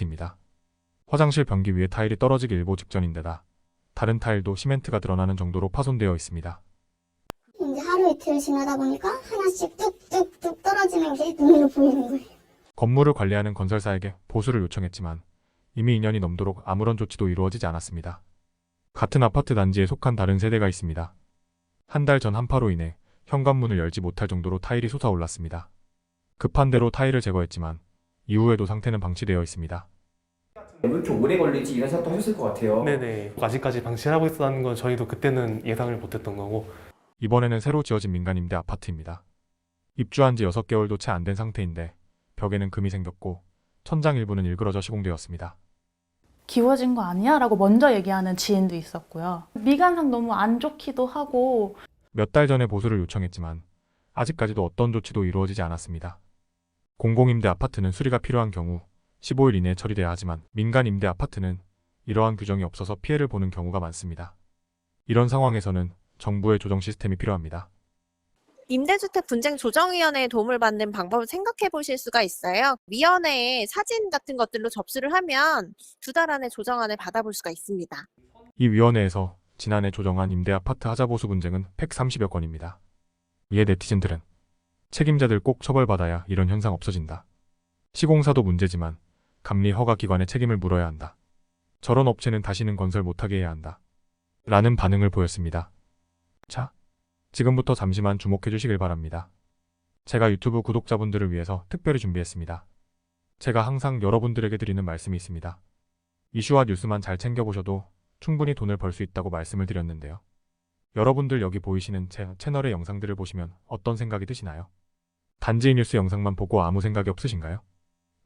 아파트입니다. 화장실 변기 위에 타일이 떨어지기 일보 직전인데다 다른 타일도 시멘트가 드러나는 정도로 파손되어 있습니다. 이제 하루 이틀 지나다 보니까 하나씩 뚝뚝뚝 떨어지는 게 눈으로 보이는 거예요. 건물을 관리하는 건설사에게 보수를 요청했지만 이미 2년이 넘도록 아무런 조치도 이루어지지 않았습니다. 같은 아파트 단지에 속한 다른 세대가 있습니다. 한 달 전 한파로 인해 현관문을 열지 못할 정도로 타일이 솟아올랐습니다. 급한 대로 타일을 제거했지만 이후에도 상태는 방치되어 있습니다. 왜 이렇게 오래 걸리지 이런 생각도 하셨을 것 같아요. 네네. 아직까지 방치하고 있었다는 건 저희도 그때는 예상을 못했던 거고 이번에는 새로 지어진 민간 임대 아파트입니다. 입주한 지 6개월도 채 안 된 상태인데 벽에는 금이 생겼고 천장 일부는 일그러져 시공되었습니다. 기워진 거 아니야? 라고 먼저 얘기하는 지인도 있었고요. 미관상 너무 안 좋기도 하고 몇 달 전에 보수를 요청했지만 아직까지도 어떤 조치도 이루어지지 않았습니다. 공공임대 아파트는 수리가 필요한 경우 15일 이내에 처리돼야 하지만 민간 임대 아파트는 이러한 규정이 없어서 피해를 보는 경우가 많습니다. 이런 상황에서는 정부의 조정 시스템이 필요합니다. 임대주택 분쟁 조정위원회의 도움을 받는 방법을 생각해 보실 수가 있어요. 위원회에 사진 같은 것들로 접수를 하면 두 달 안에 조정안을 받아볼 수가 있습니다. 이 위원회에서 지난해 조정한 임대 아파트 하자 보수 분쟁은 130여 건입니다. 이에 네티즌들은 책임자들 꼭 처벌받아야 이런 현상 없어진다. 시공사도 문제지만 감리 허가 기관에 책임을 물어야 한다. 저런 업체는 다시는 건설 못하게 해야 한다. 라는 반응을 보였습니다. 자, 지금부터 잠시만 주목해 주시길 바랍니다. 제가 유튜브 구독자분들을 위해서 특별히 준비했습니다. 제가 항상 여러분들에게 드리는 말씀이 있습니다. 이슈와 뉴스만 잘 챙겨보셔도 충분히 돈을 벌 수 있다고 말씀을 드렸는데요. 여러분들 여기 보이시는 제 채널의 영상들을 보시면 어떤 생각이 드시나요? 단지 뉴스 영상만 보고 아무 생각이 없으신가요?